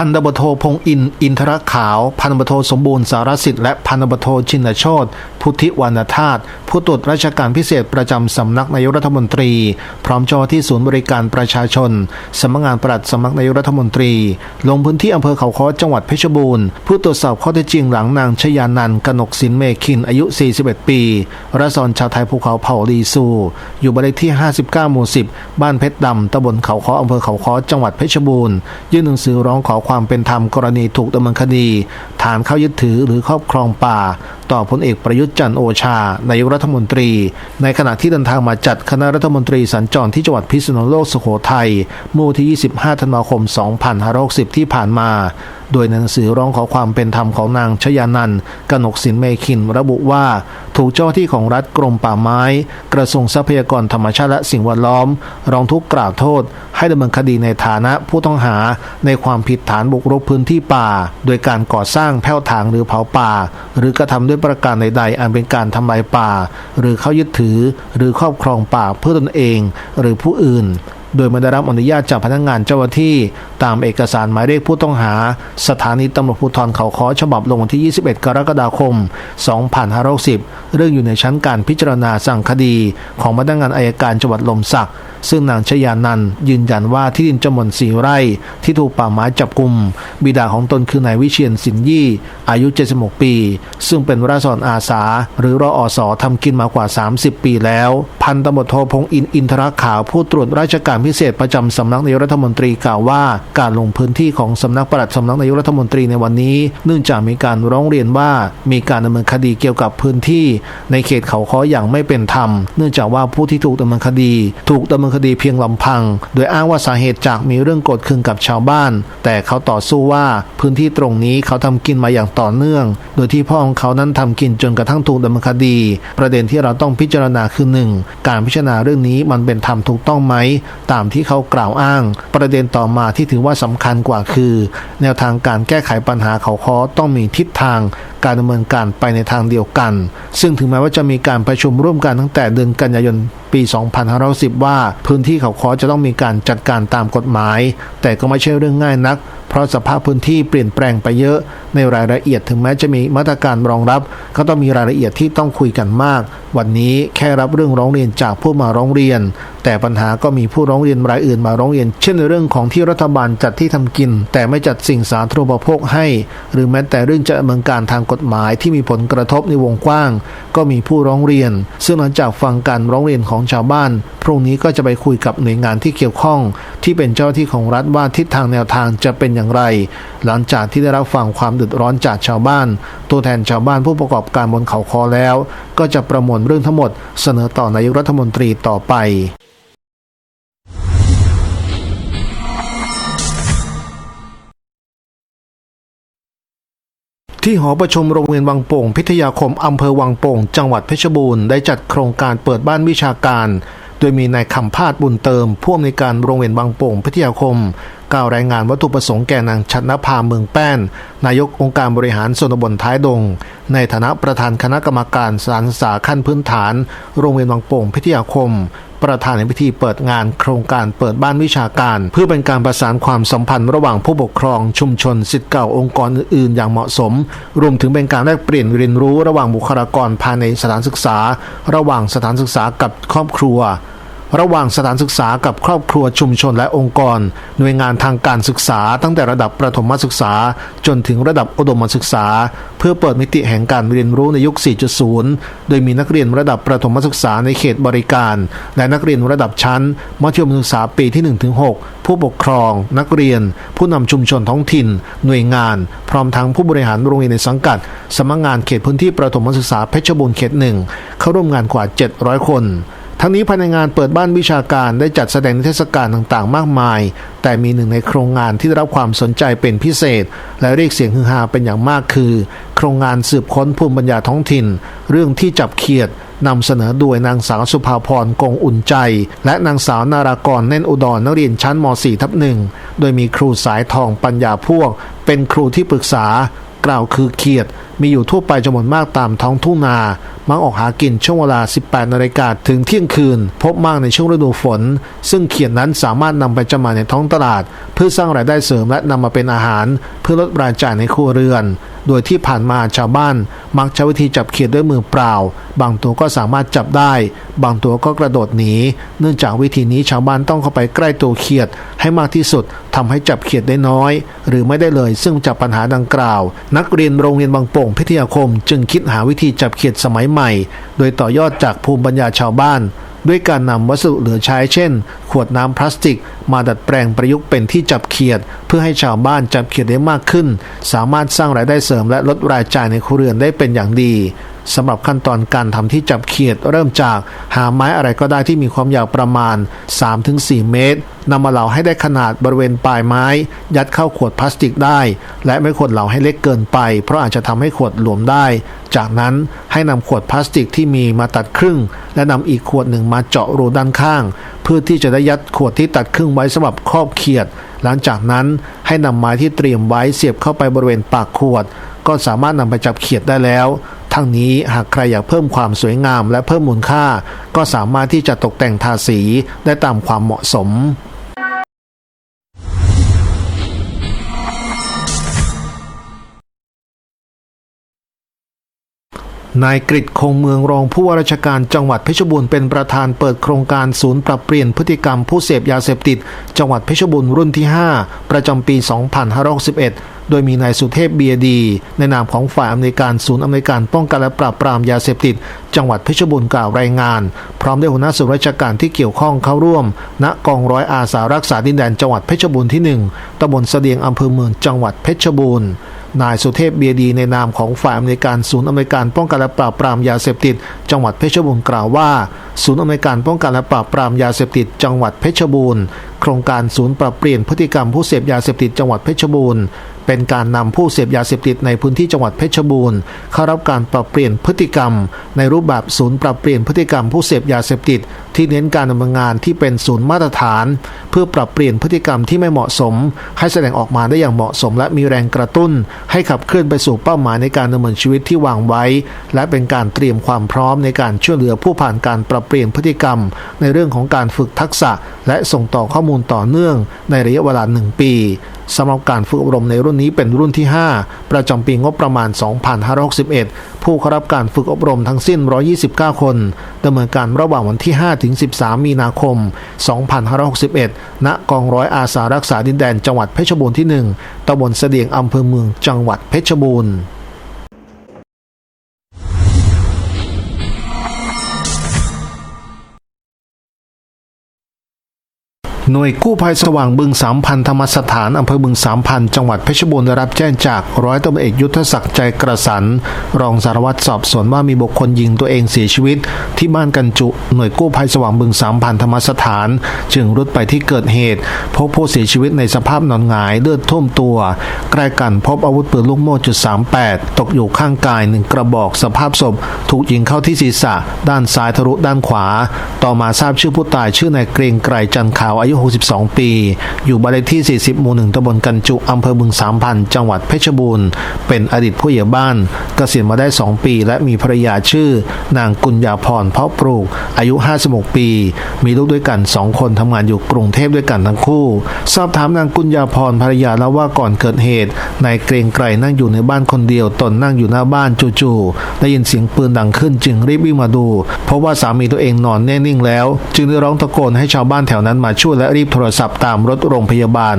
พันตำรวจโทพงศ์อินทร์อินทรขาว พันตำรวจโทสมบูรณ์สารสิทธิ์และพันตำรวจโทชินโชตพุทธิวรรณธาตุผู้ตรวจราชการพิเศษประจำสำนักนายกรัฐมนตรี พร้อมเจ้าที่ศูนย์บริการประชาชนสำนักงานปลัดสำนักนายกรัฐมนตรี ลงพื้นที่อำเภอเขาค้อจังหวัดเพชรบูรณ์เพื่อตรวจสอบข้อเท็จจริงหลังนางชยานันกนกสินเมคินอายุ 41 ปีรัศนชาวไทยภูเขาเผ่าลีซู อยู่บ้านเลขที่ 59 หมู่ 10 บ้านเพชรดำตำบลเขาค้ออำเภอเขาค้อจังหวัดเพชรบูรณ์ยื่นหนังสือร้องขอความเป็นธรรมกรณีถูกดำเนินคดี ฐานเข้ายึดถือหรือครอบครองป่า ต่อพลเอกประยุทธ์จันโอชานายกรัฐมนตรี ในขณะที่เดินทางมาจัดคณะรัฐมนตรีสัญจรที่จังหวัดพิษณุโลกสุโขทัยเมื่อวันที่ 25 ธันวาคม 2560 ที่ผ่านมา โดยนหนังสือร้องขอความเป็นธรรมของนางชยานันท์กนกสินเมคิน ระบุว่า ถูกเจ้าที่ของรัฐกรมป่าไม้ กระทรวงทรัพยากรธรรมชาติและสิ่งแวดล้อม ร้องทุกข์กล่าวโทษ ให้ดำเนินคดีในฐานะผู้ต้องหาในความผิดฐานบุกรุกพื้นที่ป่า โดยการก่อสร้างแผ่วถางหรือเผาป่า หรือกระทำด้วยประการใดๆ อันเป็นการทำลายป่า หรือเข้ายึดถือหรือครอบครองป่าเพื่อตนเอง หรือผู้อื่น โดยไม่ได้รับอนุญาตจากพนักงานเจ้าหน้าที่ ตามเอกสารหมายเลขผู้ต้องหา สถานีตำรวจภูธรเขาค้อฉบับลงวันที่ 21 กรกฎาคม 2560 เรื่องอยู่ในชั้นการพิจารณาสั่งคดี ของพนักงานอายการจังหวัดลมสักดิ์ซึ่งนางชยานันยืนยันว่าที่ดินจำนวนสีไร่ ที่ถูกป่าไม้จับกลุ่มบิดาของตนคือนายวิเชียนสินยี่ อายุ 76 ปี ซึ่งเป็นราษฎรอาสา หรือรออสอทำกินมากว่า 30 ปีแล้ว พันตำรวจโทพงศ์อินอินทรขาวผู้ตรวจราชการพิเศษประจำสำนักนายกรัฐมนตรีกล่าวว่า การลงพื้นที่ของสำนักปลัดสำนักนายกรัฐมนตรีในวันนี้ เนื่องจากมีการร้องเรียนว่ามีการดำเนินคดีเกี่ยวกับพื้นที่ ในเขตเขาค้ออย่างไม่เป็นธรรม เนื่องจากว่าผู้ที่ถูกดำเนินคดี ถูกดำเนินคดีเพียงลำพัง โดยอ้างว่าสาเหตุจากมีเรื่องโกรธเคืองกับชาวบ้าน แต่เขาต่อสู้ว่าพื้นที่ตรงนี้เขาทำกินมาอย่างต่อเนื่อง โดยที่พ่อของเขานั้นทำกินจนกระทั่งถูกดำเนินคดี ประเด็นที่เราต้องพิจารณาคือหนึ่งการพิจารณาเรื่องนี้มันเป็นธรรมถูกต้องไหมตามที่เขากล่าวอ้าง ประเด็นต่อมาที่ถือว่าสำคัญกว่าคือ แนวทางการแก้ไขปัญหาเขาค้อต้องมีทิศทางการดำเนินการไปในทางเดียวกัน ซึ่งถึงแม้ว่าจะมีการประชุมร่วมกันตั้งแต่เดือนกันยายนปี 2510 ว่า พื้นที่เขาคอจะต้องมีการจัดการตามกฎหมาย แต่ก็ไม่ใช่เรื่องง่ายนัก เพราะสภาพพื้นที่เปลี่ยนแปลงไปเยอะ ในรายละเอียดถึงแม้จะมีมาตรการรองรับ ก็ต้องมีรายละเอียดที่ต้องคุยกันมาก วันนี้แค่รับเรื่องร้องเรียนจากผู้มาร้องเรียน แต่ปัญหาก็มีผู้ร้องเรียนรายอื่นมาร้องเรียน เช่นในเรื่องของที่รัฐบาลจัดที่ทำกิน แต่ไม่จัดสิ่งสาธารณูปโภคให้ หรือแม้แต่เรื่องจะดำเนินการทางกฎหมายที่มีผลกระทบในวงกว้าง ก็มีผู้ร้องเรียน ซึ่งหลังจากฟังการร้องเรียนของชาวบ้าน พรุ่งนี้ก็จะไปคุยกับหน่วยงานที่เกี่ยวข้อง ที่เป็นเจ้าที่ของรัฐว่าทิศทางแนวทางจะเป็นอย่างไร หลังจากที่ได้รับฟังความเดือดร้อนจากชาวบ้าน ตัวแทนชาวบ้านผู้ประกอบการบนเขาคอแล้ว ก็จะประมวลเรื่องทั้งหมด เสนอต่อนายกรัฐมนตรีต่อไป ที่หอประชุมโรงเรียนวังโป่ง พิทยาคมอำเภอวังโป่ง จังหวัดเพชรบูรณ์ได้จัดโครงการเปิดบ้านวิชาการ โดยมีนายคำพาดบุญเติมผู้อำนวยการโรงเรียนวังโป่งพิทยาคม กล่าวรายงานวัตถุประสงค์แก่นางชันนภาเมืองแป้น นายกองค์การบริหารส่วนตำบลท้ายดง ในฐานะประธานคณะกรรมการสารศึกษาขั้นพื้นฐาน โรงเรียนวังโป่งพิทยาคม ประธานในพิธีเปิดงานโครงการเปิดบ้านวิชาการ เพื่อเป็นการประสานความสัมพันธ์ระหว่างผู้ปกครองชุมชนสิทธิ์เก่าองค์กรอื่นๆ อย่างเหมาะสม รวมถึงเป็นการแลกเปลี่ยนเรียนรู้ระหว่างบุคลากรภายในสถานศึกษา ระหว่างสถานศึกษากับครอบครัว ระหว่างสถานศึกษากับครอบครัวชุมชนและองค์กร หน่วยงานทางการศึกษาตั้งแต่ระดับประถมศึกษา จนถึงระดับอุดมศึกษา เพื่อเปิดมิติแห่งการเรียนรู้ในยุค 4.0 โดยมีนักเรียนระดับประถมศึกษาในเขตบริการ และนักเรียนระดับชั้นมัธยมศึกษาปีที่ 1-6 ผู้ปกครอง นักเรียน ผู้นำชุมชนท้องถิ่น หน่วยงาน พร้อมทั้งผู้บริหารโรงเรียนในสังกัดสำนักงานเขตพื้นที่ประถมศึกษาเพชรบูรณ์เขตหนึ่งเข้าร่วมงานกว่า 700 คน ทั้งนี้ภายในงานเปิดบ้านวิชาการได้จัดแสดงนิทรรศการต่างๆ มากมาย แต่มีหนึ่งในโครงงานที่ได้รับความสนใจเป็นพิเศษ และเรียกเสียงฮือฮาเป็นอย่างมากคือ โครงงานสืบค้นภูมิปัญญาท้องถิ่น เรื่องที่จับเขียดนำเสนอโดยนางสาวสุภาพรกงอุ่นใจ และนางสาวนารากรแน่นอุดรนักเรียนชั้นม .4 ทับหนึ่งโดยมีครูสายทองปัญญาพวก เป็นครูที่ปรึกษากล่าวคือเขียด มีอยู่ทั่วไปจำนวนมากตามท้องทุ่งนา มักออกหากินช่วงเวลา 18 นาฬิกาถึงเที่ยงคืน พบมากในช่วงฤดูฝน ซึ่งเขียดนั้นสามารถนำไปจำหน่ายในท้องตลาด เพื่อสร้างรายได้เสริมและนำมาเป็นอาหาร เพื่อลดรายจ่ายในครัวเรือน โดยที่ผ่านมาชาวบ้าน มักใช้วิธีจับเขียดด้วยมือเปล่า บางตัวก็สามารถจับได้ บางตัวก็กระโดดหนี เนื่องจากวิธีนี้ชาวบ้านต้องเข้าไปใกล้ตัวเขียดให้มากที่สุดทำให้จับเขียดได้น้อย หรือไม่ได้เลยซึ่งจากปัญหาดังกล่าว นักเรียนโรงเรียนบางโป่งพิทยาคมจึงคิดหาวิธีจับเขียดสมัยใหม่ โดยต่อยอดจากภูมิปัญญาชาวบ้าน ด้วยการนำวัสดุเหลือใช้เช่น ขวดน้ำพลาสติก มาดัดแปลงประยุกต์เป็นที่จับเขียด เพื่อให้ชาวบ้านจับเขียดได้มากขึ้น สามารถสร้างรายได้เสริมและลดรายจ่ายในครัวเรือนได้เป็นอย่างดีสำหรับขั้นตอนการทำที่จับเขียดเริ่มจากหาไม้อะไรก็ได้ที่มีความยาวประมาณ 3-4 เมตรนำมาเหลาให้ได้ขนาดบริเวณปลายไม้ ยัดเข้าขวดพลาสติกได้ และไม่ควรเหลาให้เล็กเกินไป เพราะอาจจะทำให้ขวดหลวมได้ จากนั้นให้นำขวดพลาสติกที่มีมาตัดครึ่ง และนำอีกขวดหนึ่งมาเจาะรูด้านข้าง เพื่อที่จะได้ยัดขวดที่ตัดครึ่งไว้สำหรับครอบเขียด หลังจากนั้นให้นำไม้ที่เตรียมไว้เสียบเข้าไปบริเวณปากขวด ก็สามารถนำไปจับเขียดได้แล้ว ทั้งนี้หากใครอยากเพิ่มความสวยงามและเพิ่มมูลค่า ก็สามารถที่จะตกแต่งทาสีได้ตามความเหมาะสม นายกฤษคงเมืองรองผู้ว่าราชการจังหวัดเพชรบูรณ์เป็นประธานเปิดโครงการศูนย์ปรับเปลี่ยนพฤติกรรมผู้เสพยาเสพติด จังหวัดเพชรบูรณ์รุ่นที่ 5 ประจำปี 2561 โดยมีนายสุเทพเบียดี ในนามของฝ่ายอำนวยการศูนย์อำนวยการป้องกันและปราบปรามยาเสพติด จังหวัดเพชรบูรณ์กล่าวรายงาน พร้อมด้วยหัวหน้าส่วนราชการที่เกี่ยวข้องเข้าร่วม ณกองร้อยอาสารักษาดินแดนจังหวัดเพชรบูรณ์ที่ 1ตำบลเสดียงอำเภอเมืองจังหวัดเพชรบูรณ์ นายสุเทพเบียดีในนามของฝ่ายอำนวยการศูนย์อำนวยการป้องกันและปราบปรามยาเสพติด จังหวัดเพชรบูรณ์กล่าวว่า ศูนย์อำนวยการป้องกันและปราบปรามยาเสพติด จังหวัดเพชรบูรณ์ โครงการศูนย์ปรับเปลี่ยนพฤติกรรมผู้เสพยาเสพติดจังหวัดเพชรบูรณ์ เป็นการนำผู้เสพยาเสพติดในพื้นที่จังหวัดเพชรบูรณ์เข้ารับการปรับเปลี่ยนพฤติกรรม ในรูปแบบศูนย์ปรับเปลี่ยนพฤติกรรมผู้เสพยาเสพติด ที่เน้นการดำเนินงานที่เป็นศูนย์มาตรฐาน เพื่อปรับเปลี่ยนพฤติกรรมที่ไม่เหมาะสม ให้แสดงออกมาได้อย่างเหมาะสม และมีแรงกระตุ้น ให้ขับเคลื่อนไปสู่เป้าหมายในการดำเนินชีวิตที่วางไว้ และเป็นการเตรียมความพร้อมในการช่วยเหลือผู้ผ่านการปรับเปลี่ยนพฤติกรรม ในเรื่องของการฝึกทักษะ และส่งต่อข้อมูลต่อเนื่องในระยะเวลาหนึ่งปี สำหรับการฝึกอบรมในรุ่นนี้เป็นรุ่นที่ 5 ประจำปีงบประมาณ 2561 ผู้เข้ารับการฝึกอบรมทั้งสิ้น 129 คนดำเนินการระหว่างวันที่ 5 ถึง 13 มีนาคม 2561 ณ กองร้อยอาสารักษาดินแดนจังหวัดเพชรบูรณ์ที่ 1ตำบลเสดียงอำเภอเมืองจังหวัดเพชรบูรณ์ หน่วยกู้ภัยสว่างบึงสามพันธรรมสถานอำเภอบึงสามพันจังหวัดเพชรบูรณ์ได้รับแจ้งจากร้อยตำรวจเอกยุทธศักดิ์ใจกระสัน รองสารวัตรสอบสวนว่ามีบุคคลยิงตัวเองเสียชีวิต ที่บ้านกันจุ หน่วยกู้ภัยสว่างบึงสามพันธรรมสถาน จึงรุดไปที่เกิดเหตุ พบผู้เสียชีวิตในสภาพนอนหงายเลือดท่วมตัว ใกล้กันพบอาวุธปืนลูกโม่จุด38ตกอยู่ข้างกายหนึ่งกระบอกสภาพศพ ถูกยิงเข้าที่ศีรษะ ด้านซ้ายทะลุด้านขวา ต่อมาทราบชื่อผู้ตายชื่อนายเกรงไกรจันขาวอายุ62 ปี อยู่บ้านเลขที่ 40 หมู่หนึ่งตำบลกันจุอำเภอบึงสามพัน จังหวัดเพชรบูรณ์ เป็นอดีตผู้ใหญ่บ้าน เกษียณมาได้ 2 ปี และมีภรรยาชื่อ นางกุญญาพรเพาะปลูก อายุ 56 ปี มีลูกด้วยกัน 2 คนทำงานอยู่กรุงเทพด้วยกันทั้งคู่ สอบถามนางกุญญาพรภรรยาแล้วว่าก่อนเกิดเหตุ นายเกรงไกรนั่งอยู่ในบ้านคนเดียว ตนนั่งอยู่หน้าบ้านจู่ๆ ได้ยินเสียงปืนดังขึ้นจึงรีบวิ่งมาดู เพราะว่าสามีตัวเองนอนแน่นิ่งแล้ว จึงได้ร้องตะโกนให้ชาวบ้านแถวนั้นมาช่วยและรีบโทรศัพท์ตามรถโรงพยาบาล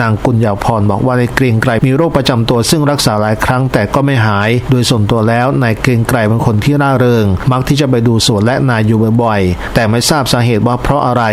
นางกุญญาพรบอกว่านายเกรียงไกรมีโรคประจำตัวซึ่งรักษาหลายครั้งแต่ก็ไม่หาย โดยส่วนตัวแล้วนายเกรียงไกรเป็นคนที่ร่าเริง มักที่จะไปดูสวนและนายอยู่บ่อยๆ แต่ไม่ทราบสาเหตุว่าเพราะอะไร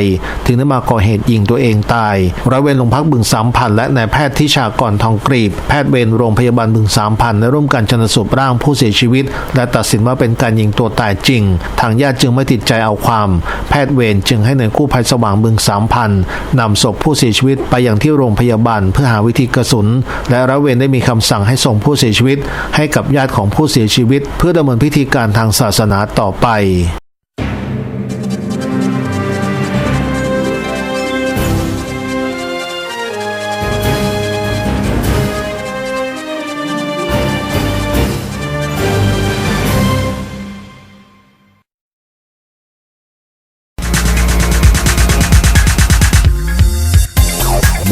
ถึงได้มาก่อเหตุยิงตัวเองตายร้อยเวรโรงพักบึงสามพันและนายแพทย์ทิชากรทองกรีบ แพทย์เวรโรงพยาบาลบึงสามพันได้ร่วมกันชนสูตรร่างผู้เสียชีวิต และตัดสินว่าเป็นการยิงตัวตายจริง ทางญาติจึงไม่ติดใจเอาความ แพทย์เวรจึงให้หน่วยกู้ภัยสว่างบึงสามพันนำศพผู้เสียชีวิตไปยังที่โรงพยาบาลเพื่อหาวิธีกระสุน และรัฐเวนได้มีคำสั่งให้ส่งผู้เสียชีวิต ให้กับญาติของผู้เสียชีวิต เพื่อดำเนินพิธีการทางศาสนาต่อไป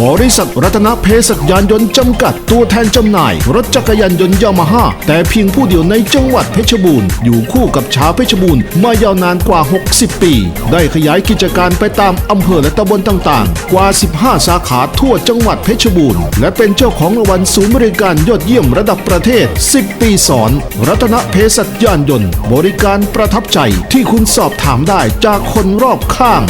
บริษัทรัตนเพศยานยนต์จำกัดตัวแทนจำหน่าย รถจักรยานยนต์ยามาฮ่าแต่เพียงผู้เดียวในจังหวัดเพชรบูรณ์อยู่คู่กับชาวเพชรบูรณ์มายาวนานกว่า 60 ปี ได้ขยายกิจการไปตามอำเภอและตำบลต่างๆ กว่า 15 สาขาทั่วจังหวัดเพชรบูรณ์และเป็นเจ้าของรางวัลศูนย์บริการยอดเยี่ยมระดับประเทศ 10 ปีสอน รัตนเพศยานยนต์ บริการประทับใจที่คุณสอบถามได้จากคนรอบข้าง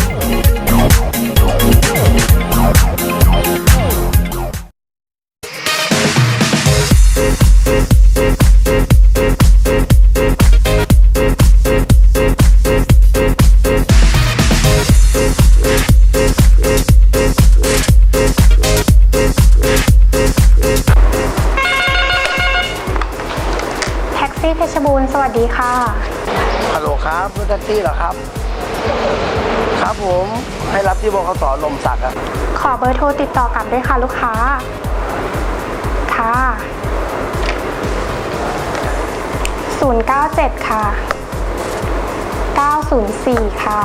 เพชรบูรณ์สวัสดีค่ะฮัลโหลครับรถแท็กซี่เหรอครับ ครับผมให้รับที่บขสลมสักดิ์อะขอเบอร์โทรติดต่อกลับด้วยค่ะลูกค้า ค่ะ 097 ค่ะ 904 ค่ะ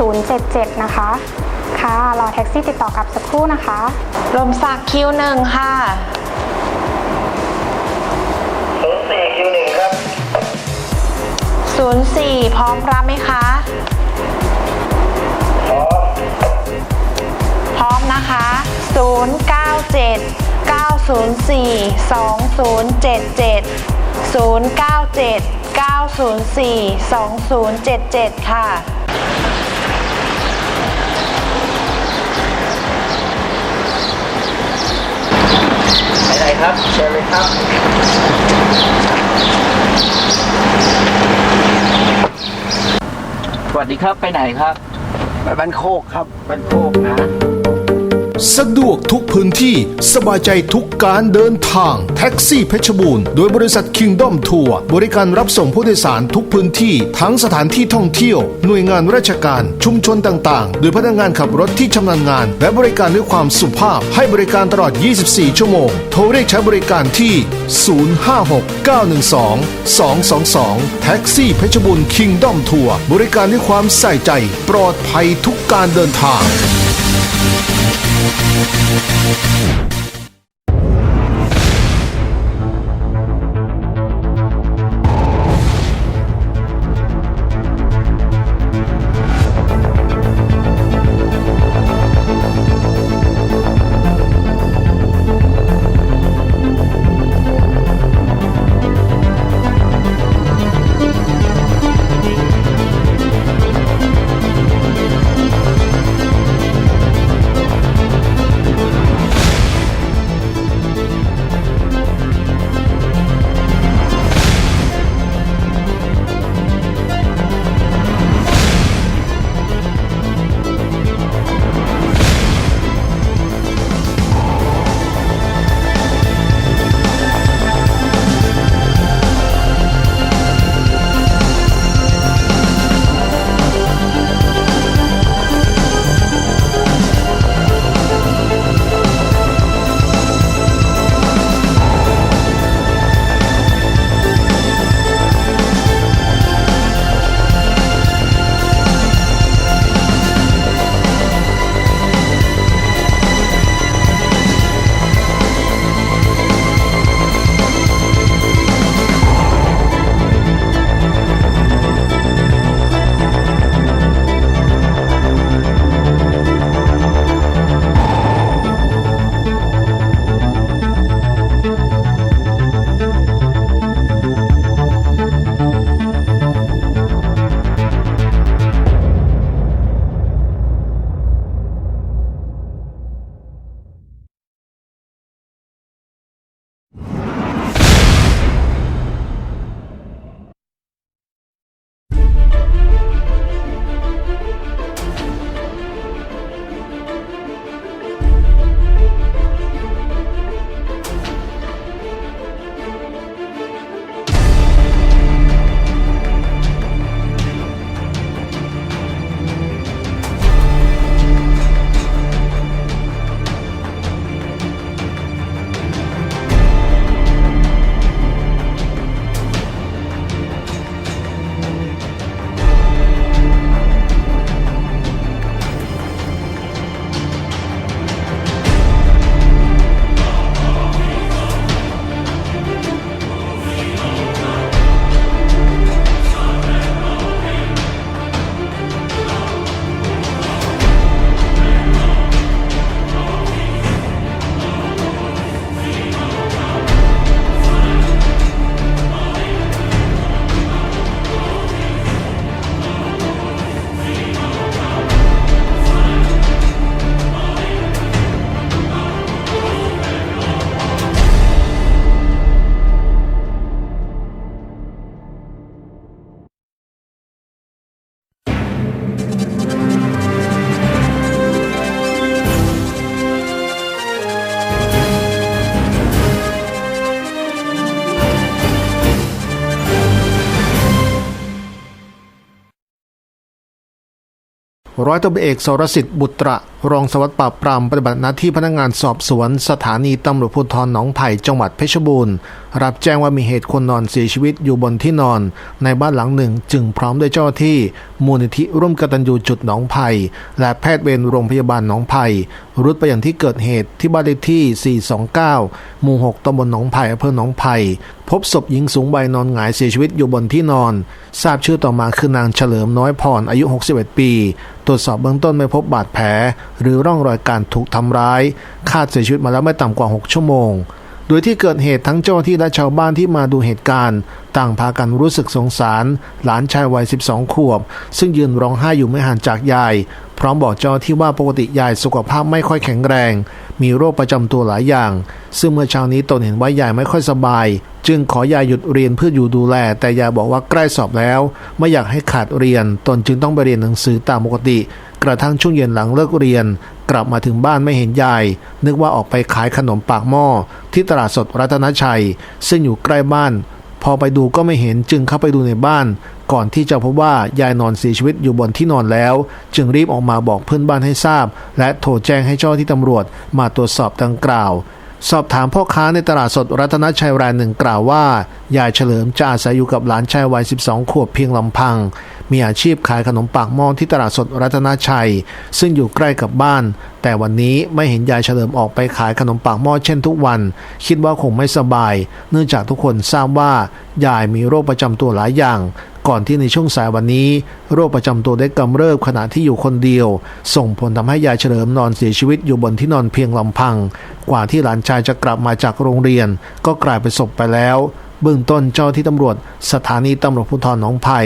2077 นะคะ ค่ะ รอแท็กซี่ติดต่อกลับสักครู่นะคะ ลมสักคิวหนึ่งค่ะ 04 พร้อมรับไหมคะ พร้อมนะคะ 097 904 2077 097 904 2077 ค่ะ ไปไหนครับ เชิญเลยครับ วัสดีครับไปไหนครับ ไปบ้านโคกครับบ้านโคกนะ สะดวกทุกพื้นที่ สบายใจทุกการเดินทาง แท็กซี่เพชรบูรณ์ โดยบริษัท Kingdom Tour บริการรับส่งผู้โดยสารทุกพื้นที่ ทั้งสถานที่ท่องเที่ยว หน่วยงานราชการ ชุมชนต่างๆ โดยพนักงานขับรถที่ชำนาญงาน และบริการด้วยความสุภาพ ให้บริการตลอด 24 ชั่วโมง โทรเรียกใช้บริการที่ 056-912-222 แท็กซี่เพชรบูรณ์ Kingdom Tour บริการด้วยความใส่ใจ ปลอดภัยทุกการเดินทาง ร้อยตำรวจเอกสรสิทธิ์บุตระ รองสวัสดิ์ปราบปรามปฏิบัติหน้าที่พนักงานสอบสวน สถานีตำรวจภูธรหนองไผ่จังหวัดเพชรบูรณ์ รับแจ้งว่ามีเหตุคนนอนเสียชีวิตอยู่บนที่นอน ในบ้านหลังหนึ่งจึงพร้อมด้วยเจ้าหน้าที่ มูลนิธิร่วมกตัญญูจุดหนองไผ่และแพทย์เวรโรงพยาบาลหนองไผ่รุดไปอยังที่เกิดเหตุที่บ้านเลขที่ 429 หมู่ 6ตำบลหนองไผ่อำเภอหนองไผ่พบศพหญิงสูงวัยนอนหงายเสียชีวิตอยู่บนที่นอน ทราบชื่อต่อมาคือนางเฉลิมน้อยพรอายุ 61 ปี ตรวจสอบเบื้องต้นไม่พบบาดแผลหรือร่องรอยการถูกทำร้าย คาดเสียชีวิตมาแล้วไม่ต่ำกว่า 6 ชั่วโมง โดยที่เกิดเหตุทั้งเจ้าหน้าที่และชาวบ้านที่มาดูเหตุการณ์ ต่างพากันรู้สึกสงสาร หลานชายวัย 12 ขวบ ซึ่งยืนร้องไห้อยู่ไม่ห่างจากยาย พร้อมบอกเจ้าที่ว่าปกติยายสุขภาพไม่ค่อยแข็งแรง มีโรคประจำตัวหลายอย่าง ซึ่งเมื่อเช้านี้ตนเห็นว่ายายไม่ค่อยสบาย จึงขอยายหยุดเรียนเพื่ออยู่ดูแล แต่ยายบอกว่าใกล้สอบแล้ว ไม่อยากให้ขาดเรียน ตนจึงต้องไปเรียนหนังสือตามปกติ ระทั่งช่วงเย็นหลังเลิกเรียน กลับมาถึงบ้านไม่เห็นยาย นึกว่าออกไปขายขนมปากหม้อที่ตลาดสดรัตนชัย ซึ่งอยู่ใกล้บ้าน พอไปดูก็ไม่เห็นจึงเข้าไปดูในบ้าน ก่อนที่จะพบว่ายายนอนเสียชีวิตอยู่บนที่นอนแล้ว จึงรีบออกมาบอกเพื่อนบ้านให้ทราบ และโทรแจ้งให้เจ้าที่ตำรวจมาตรวจสอบดังกล่าวสอบถามพ่อค้าในตลาดสดรัตนชัยรายหนึ่งกล่าวว่า ยายเฉลิมจะอาศัยอยู่กับหลานชายวัย 12 ขวบเพียงลำพัง มีอาชีพขายขนมปากหม้อที่ตลาดสดรัตนชัย ซึ่งอยู่ใกล้กับบ้าน แต่วันนี้ไม่เห็นยายเฉลิมออกไปขายขนมปากหม้อเช่นทุกวัน คิดว่าคงไม่สบาย เนื่องจากทุกคนทราบว่ายายมีโรคประจำตัวหลายอย่างก่อนที่ในช่วงสายวันนี้ โรคประจำตัวได้กำเริบขณะที่อยู่คนเดียว ส่งผลทำให้ยายเฉลิมนอนเสียชีวิตอยู่บนที่นอนเพียงลำพัง กว่าที่หลานชายจะกลับมาจากโรงเรียน ก็กลายเป็นศพไปแล้ว เบื้องต้นเจ้าที่ตำรวจ สถานีตำรวจภูธรหนองไผ่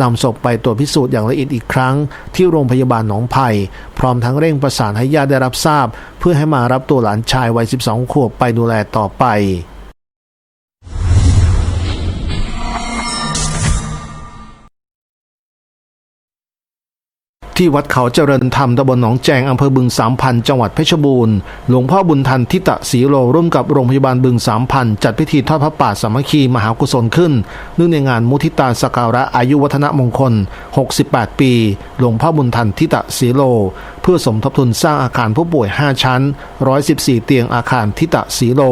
นำศพไปตรวจพิสูจน์อย่างละเอียดอีกครั้ง ที่โรงพยาบาลหนองไผ่พร้อมทั้งเร่งประสานให้ญาติได้รับทราบ เพื่อให้มารับตัวหลานชายวัย 12 ขวบไปดูแลต่อไป ที่วัดเขาเจริญธรรมตำบลหนองแจงอำเภอบึงสามพันจังหวัดเพชรบูรณ์หลวงพ่อบุญทันทิตะศรีโลร่วมกับโรงพยาบาลบึงสามพันจัดพิธีทอดพระป่าสามัคคีมหากุศลขึ้นเนื่องในงานมุทิตาสการะอายุวัฒนมงคล 68 ปี หลวงพ่อบุญทันทิตะศรีโล เพื่อสมทบทุนสร้างอาคารผู้ป่วย 5 ชั้น 114 เตียงอาคารทิตะศรีโล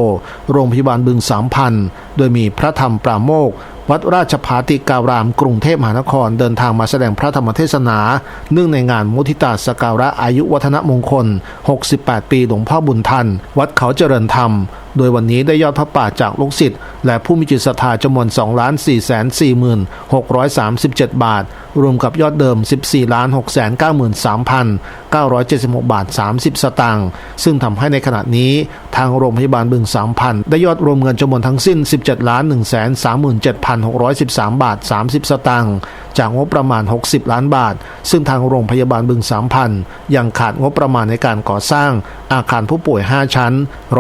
โรงพยาบาลบึงสามพันโดยมีพระธรรมปราโมกวัดราชภาติการามกรุงเทพมหานครเดินทางมาแสดงพระธรรมเทศนา เนื่องในงานมุทิตาสกการะอายุวัฒนมงคล 68 ปีหลวงพ่อบุญทัน วัดเขาเจริญธรรมโดยวันนี้ได้ยอดพระป่าจากลูกศิษย์และผู้มีจิตศรัทธาจำนวน2 4 4 4 637 บาท รวมกับยอดเดิม 14 6 9 3 976 บาท 30 สตางค์ซึ่งทำให้ในขณะนี้ทางโรงพยาบาลบึง 3,000 ได้ยอดรวมเงินจำนวนทั้งสิ้น 17 1 3 7 6 1 3 บาท 30 สตางค์จากงบประมาณ 60 ล้านบาท ซึ่งทางโรงพยาบาลบึงสามพันยังขาดงบประมาณในการก่อสร้างอาคารผู้ป่วย 5 ชั้น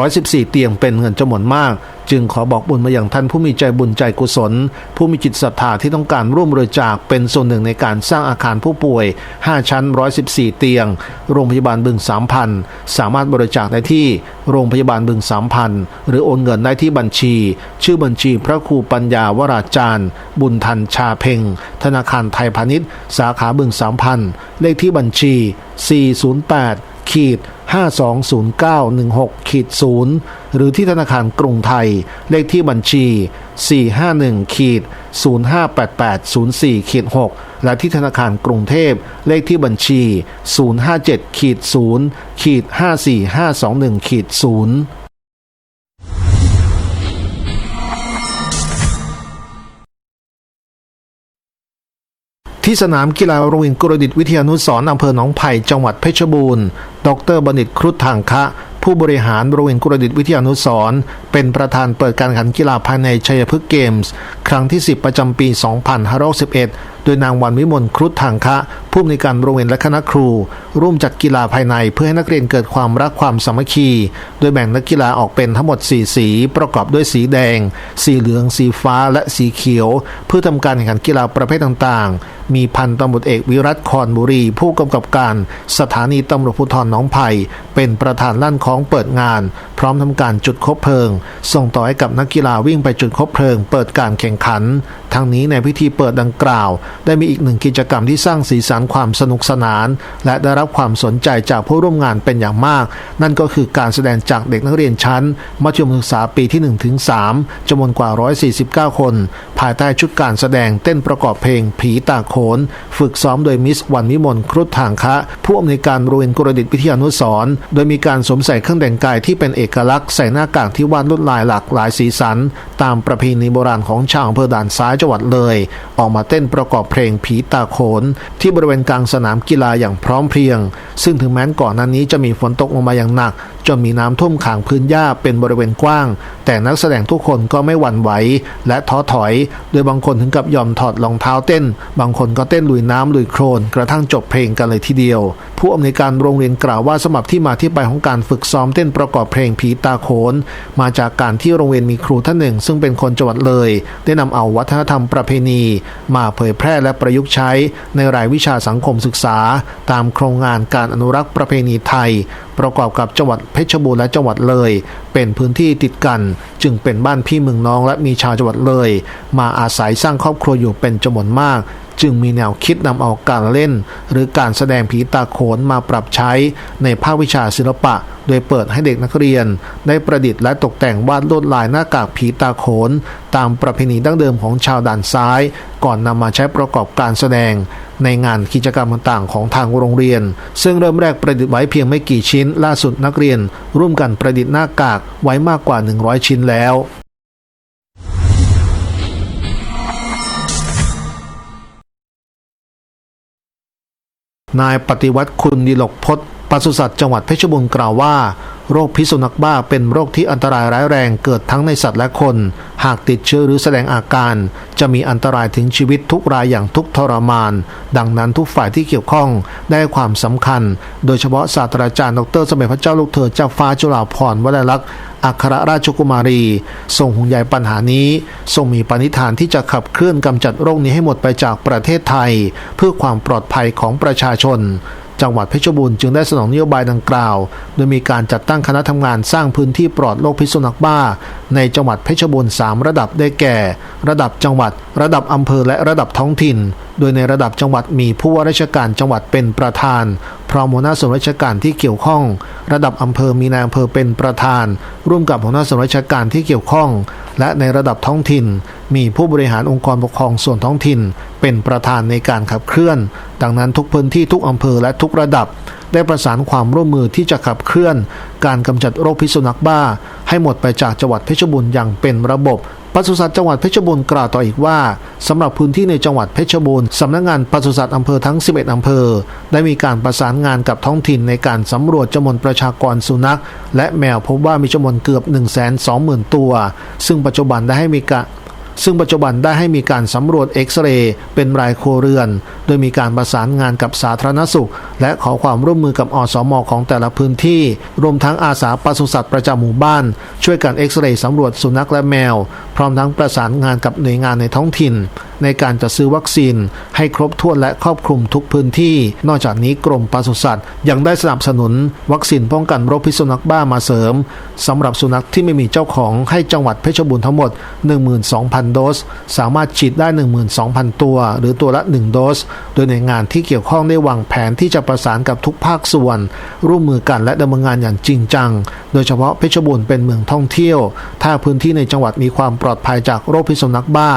114 เตียงเป็นเงินจำนวนมาก จึงขอบอกบุญมาอย่างท่านผู้มีใจบุญใจกุศล ผู้มีจิตศรัทธาที่ต้องการร่วมบริจาคเป็นส่วนหนึ่งในการสร้างอาคารผู้ป่วย 5 ชั้น 114 เตียง โรงพยาบาลบึง3,000สามารถบริจาคได้ที่โรงพยาบาลบึง3,000หรือโอนเงินได้ที่บัญชี ชื่อบัญชีพระครูปัญญาวราจารย์ บุญทันชาเพ่งธนาคารไทยพาณิชย์ สาขาบึง3,000เลขที่บัญชี 408ขีด520916ขีด0หรือที่ธนาคารกรุงไทย เลขที่บัญชี 451ขีด058804ขีด6และที่ธนาคารกรุงเทพ เลขที่บัญชี 057ขีด0ขีด54521ขีด0 ที่สนามกีฬาโรงเรียนกุรดิตวิทยานุสรอำเภอหนองไผ่จังหวัดเพชรบูรณ์ ดรบัณิตครุฑทางคะ ผู้บริหารโรงเรียนกุรดิตวิทยานุสรณ์เป็นประธานเปิดการแข่งขันกีฬาภายในชัยพฤกษ์เกมส์ ครั้งที่ 10 ประจำปี 2511โดยนางวันวิมลครุฑทางคะผู้อำนวยการโรงเรียนและคณะครู ร่วมจัดกีฬาภายในเพื่อให้นักเรียนเกิดความรักความสามัคคี โดยแบ่งนักกีฬาออกเป็นทั้งหมด 4 สี ประกอบด้วยสีแดง สีเหลือง สีฟ้าและสีเขียว เพื่อทำการแข่งขันกีฬาประเภทต่างๆ มีพันตำรวจเอกวิรัตคอนบุรี ผู้กำกับการสถานีตำรวจภูธรหนองไผ่เป็นประธานลั่นของเปิดงาน พร้อมทำการจุดคบเพลิง ส่งต่อให้กับนักกีฬาวิ่งไปจุดคบเพลิง เปิดการแข่งขัน ทั้งนี้ในพิธีเปิดดังกล่าวได้มีอีกหนึ่งกิจกรรมที่สร้างสีสันความสนุกสนาน และได้รับความสนใจจากผู้ร่วมงานเป็นอย่างมาก นั่นก็คือการแสดงจากเด็กนักเรียนชั้น มัธยมศึกษาปีที่1ถึง3จำนวนกว่า 149 คน ภายใต้ชุดการแสดงเต้นประกอบเพลงผีตาโขน ฝึกซ้อมโดยมิสวันวิมลครุฑทางคะ ผู้อำนวยการโรงเรียนกรดิตวิทยานุสรโดยมีการสวมใส่เครื่องแต่งกายที่เป็นเอกลักษณ์ใส่หน้ากากที่วาดลวดลายหลากหลายสีสัน ตามประเพณีโบราณของชาวอำเภอด่านซ้ายจังหวัดเลย ออกมาเต้นประกอบเพลงผีตาโขน ที่บริเวณกลางสนามกีฬาอย่างพร้อมเพรียง ซึ่งถึงแม้ก่อนหน้านี้จะมีฝนตกลงมาอย่างหนักจนมีน้ำท่วมขังพื้นหญ้าเป็นบริเวณกว้าง แต่นักแสดงทุกคนก็ไม่หวั่นไหวและท้อถอย โดยบางคนถึงกับยอมถอดรองเท้าเต้น บางคนก็เต้นลุยน้ำลุยโคลนกระทั่งจบเพลงกันเลยทีเดียว ผู้อำนวยการโรงเรียนกล่าวว่าสำหรับที่มาที่ไปของการฝึกซ้อมเต้นประกอบเพลงผีตาโขน มาจากการที่โรงเรียนมีครูท่านหนึ่ง ซึ่งเป็นคนจังหวัดเลย ได้นำเอาวัฒนธรรมประเพณี มาเผยแพร่และประยุกต์ใช้ในรายวิชาสังคมศึกษา ตามโครงงานการอนุรักษ์ประเพณีไทย ประกอบกับจังหวัดเพชรบูรณ์และจังหวัดเลย เป็นพื้นที่ติดกัน จึงเป็นบ้านพี่เมืองน้องและมีชาวจังหวัดเลย มาอาศัยสร้างครอบครัวอยู่เป็นจำนวนมาก จึงมีแนวคิดนำเอาการเล่น หรือการแสดงผีตาโขนมาปรับใช้ในภาควิชาศิลปะ โดยเปิดให้เด็กนักเรียน ได้ประดิษฐ์และตกแต่งวาดลวดลายหน้ากากผีตาโขน ตามประเพณีดั้งเดิมของชาวด่านซ้าย ก่อนนำมาใช้ประกอบการแสดง ในงานกิจกรรมต่างๆ ของทางโรงเรียน ซึ่งเริ่มแรกประดิษฐ์ไว้เพียงไม่กี่ชิ้น ล่าสุดนักเรียน ร่วมกันประดิษฐ์หน้ากากไว้มากกว่า 100 ชิ้นแล้ว นายปฏิวัติคุณดิลกพจน์ ปศุสัตว์จังหวัดเพชรบูรณ์กล่าวว่า โรคพิษสุนัขบ้าเป็นโรคที่อันตรายร้ายแรงเกิดทั้งในสัตว์และคน หากติดเชื้อหรือแสดงอาการ จะมีอันตรายถึงชีวิตทุกรายอย่างทุกทรมาน ดังนั้นทุกฝ่ายที่เกี่ยวข้องได้ความสำคัญ โดยเฉพาะศาสตราจารย์ดรสมเด็จพระเจ้าลูกเธอเจ้าฟ้าจุฬาภรณ์วลัยลักษณ์อัครราชกุมารี ทรงห่วงใยปัญหานี้ ทรงมีปณิธานที่จะขับเคลื่อนกำจัดโรคนี้ให้หมดไปจากประเทศไทย เพื่อความปลอดภัยของประชาชน จังหวัดเพชรบูรณ์จึงได้สนองนโยบายดังกล่าว โดยมีการจัดตั้งคณะทำงานสร้างพื้นที่ปลอดโรคพิษสุนัขบ้า ในจังหวัดเพชรบูรณ์3ระดับได้แก่ ระดับจังหวัด ระดับอำเภอและระดับท้องถิ่น โดยในระดับจังหวัดมีผู้ว่าราชการจังหวัดเป็นประธาน พร้อมหัวหน้าส่วนราชการที่เกี่ยวข้อง ระดับอำเภอมีนายอำเภอเป็นประธาน ร่วมกับหัวหน้าส่วนราชการที่เกี่ยวข้อง และในระดับท้องถิ่น มีผู้บริหารองค์กรปกครองส่วนท้องถิ่น เป็นประธานในการขับเคลื่อน ดังนั้นทุกพื้นที่ทุกอำเภอและทุกระดับ ได้ประสานความร่วมมือที่จะขับเคลื่อน การกำจัดโรคพิษสุนัขบ้า ให้หมดไปจากจังหวัดเพชรบูรณ์อย่างเป็นระบบปศุสัตว์จังหวัดเพชรบูรณ์กล่าวต่ออีกว่าสำหรับพื้นที่ในจังหวัดเพชรบูรณ์สำนักงานปศุสัตว์อำเภอทั้ง 11 อำเภอ ได้มีการประสานงานกับท้องถิ่นในการสำรวจจำนวนประชากรสุนัข และแมวพบว่ามีจำนวนเกือบ 120,000 ตัว ซึ่งปัจจุบันได้ให้มีการ ซึ่งปัจจุบันได้ให้มีการสำรวจเอ็กซเรย์เป็นรายโครเรือน โดยมีการประสานงานกับสาธารณสุข และขอความร่วมมือกับอสมของแต่ละพื้นที่ รวมทั้งอาสาปศุสัตว์ประจำหมู่บ้าน ช่วยกันเอ็กซเรย์สำรวจสุนัขและแมว พร้อมทั้งประสานงานกับหน่วยงานในท้องถิ่น ในการจัดซื้อวัคซีน ให้ครบถ้วนและครอบคลุมทุกพื้นที่ นอกจากนี้กรมปศุสัตว์ยังได้สนับสนุน วัคซีนป้องกันโรคพิษสุนัขบ้ามาเสริมสำหรับสุนัขที่ไม่มีเจ้าของให้จังหวัดเพชรบูรณ์ทั้งหมด 12,000 โดส สามารถฉีดได้ 12,000 ตัว หรือตัวละ 1 โดส โดยในงานที่เกี่ยวข้องได้วางแผนที่จะประสานกับทุกภาคส่วน ร่วมมือกันและดำเนินงานอย่างจริงจัง โดยเฉพาะเพชรบูรณ์เป็นเมืองท่องเที่ยว ถ้าพื้นที่ในจังหวัดมีความปลอดภัยจากโรคพิษสุนัขบ้า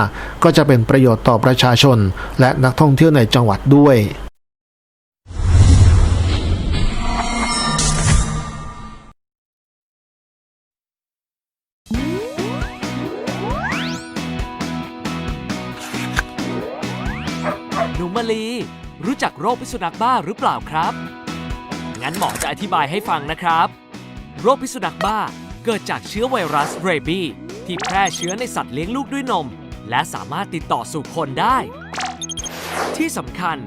ก็จะเป็นประโยชน์ต่อประชาชน และนักท่องเที่ยวในจังหวัดด้วยหนูมาลีรู้จักโรคพิษสุนัขบ้าหรือเปล่าครับ งั้นหมอจะอธิบายให้ฟังนะครับ โรคพิษสุนัขบ้าเกิดจากเชื้อไวรัสเรบีที่แพร่เชื้อในสัตว์เลี้ยงลูกด้วยนม และสามารถติดต่อสู่คนได้ ที่สำคัญ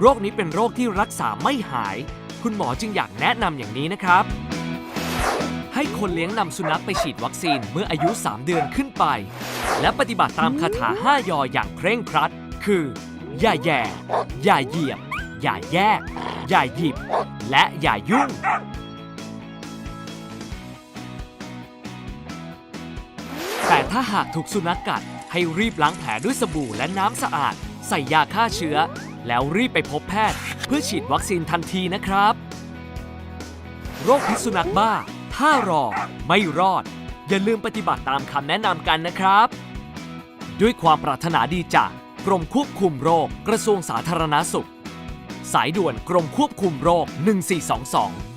โรคนี้เป็นโรคที่รักษาไม่หาย คุณหมอจึงอยากแนะนำอย่างนี้นะครับ ให้คนเลี้ยงนำสุนัขไปฉีดวัคซีนเมื่ออายุ 3 เดือนขึ้นไป และปฏิบัติตามคาถา 5 ยออย่างเคร่งครัด คือ อย่าแย่ อย่าเหยียบ อย่าแยก อย่าหยิบ และอย่ายุ่งแต่ถ้าหากถูกสุนัขกัด ให้รีบล้างแผลด้วยสบู่และน้ำสะอาด ใส่ยาฆ่าเชื้อ แล้วรีบไปพบแพทย์ เพื่อฉีดวัคซีนทันทีนะครับ โรคพิษสุนัขบ้า ถ้ารอ ไม่รอด อย่าลืมปฏิบัติตามคำแนะนำกันนะครับ ด้วยความปรารถนาดีจากกรมควบคุมโรคกระทรวงสาธารณสุข สายด่วนกรมควบคุมโรค 1422